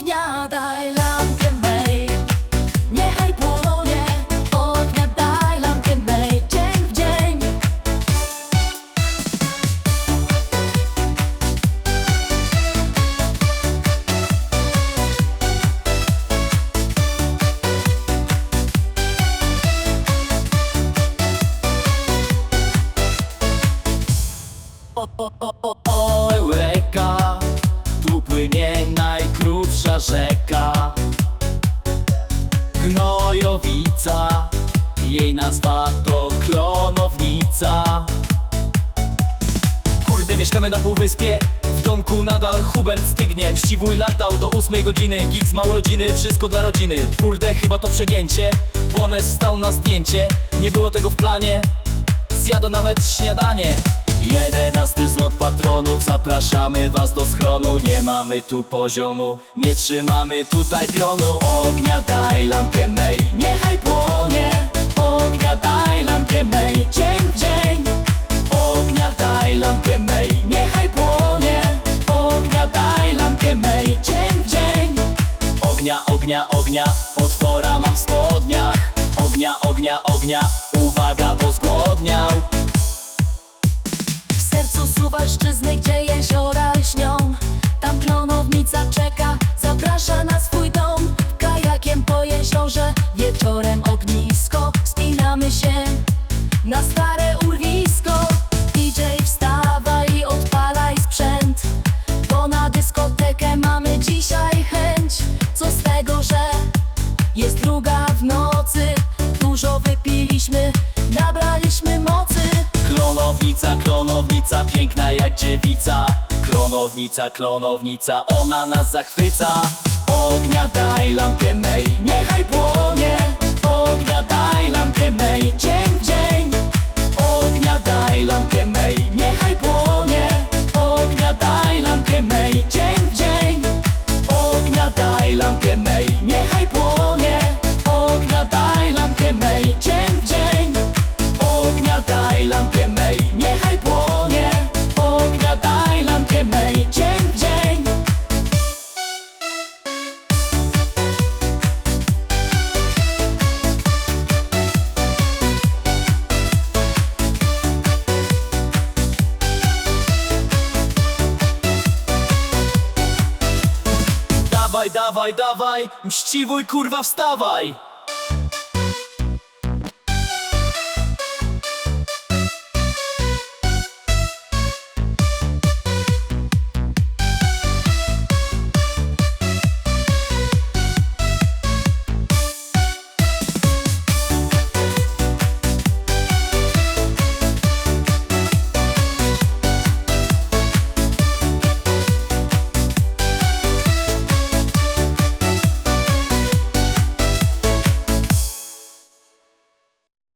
Ognia daj lampkę mej Niechaj płonie Ognia daj lampkę mej Dzień w dzień O, o, o, o, o, rzeka. Gnojowica Jej nazwa to Klonownica. Kurde, mieszkamy na półwyspie W domku nadal Hubert stygnie. Ściwój latał do ósmej godziny Gigs ma urodziny, wszystko dla rodziny. Kurde, chyba to przegięcie Bones stał na zdjęcie. Nie było tego w planie Zjadł nawet śniadanie Jedenasty zlot patronów Zapraszamy was do schronu. Nie mamy tu poziomu Nie trzymamy tutaj pionu Ognia daj lampkę mej Niechaj płonie. Ognia daj lampkę mej Dzień w dzień. Ognia daj lampkę mej Niechaj płonie. Ognia daj lampkę mej Dzień w dzień. Ognia, ognia, ognia Potwora mam w spodniach. Ognia, ognia, ognia Uwaga, bo zgłodniał Suwalszczyzny, gdzie jeziora lśnią Tam klonownica czeka, zaprasza na swój dom. Kajakiem po jeziorze, wieczorem ognisko Spinamy się na stare urwisko. DJ wstawaj i odpalaj sprzęt Bo na dyskotekę mamy dzisiaj chęć. Co z tego, że jest druga w nocy? Dużo wypiliśmy, piękna jak dziewica. Klonownica, klonownica, ona nas zachwyca. Ognia daj lampkę mej, niechaj płonie. Ognia daj lampkę mej, dzień dzień. Ognia daj lampkę mej, niechaj płonie. Ognia daj lampkę mej, dzień w dzień. Ognia daj lampkę mej, Dawaj, dawaj, dawaj, mściwój kurwa wstawaj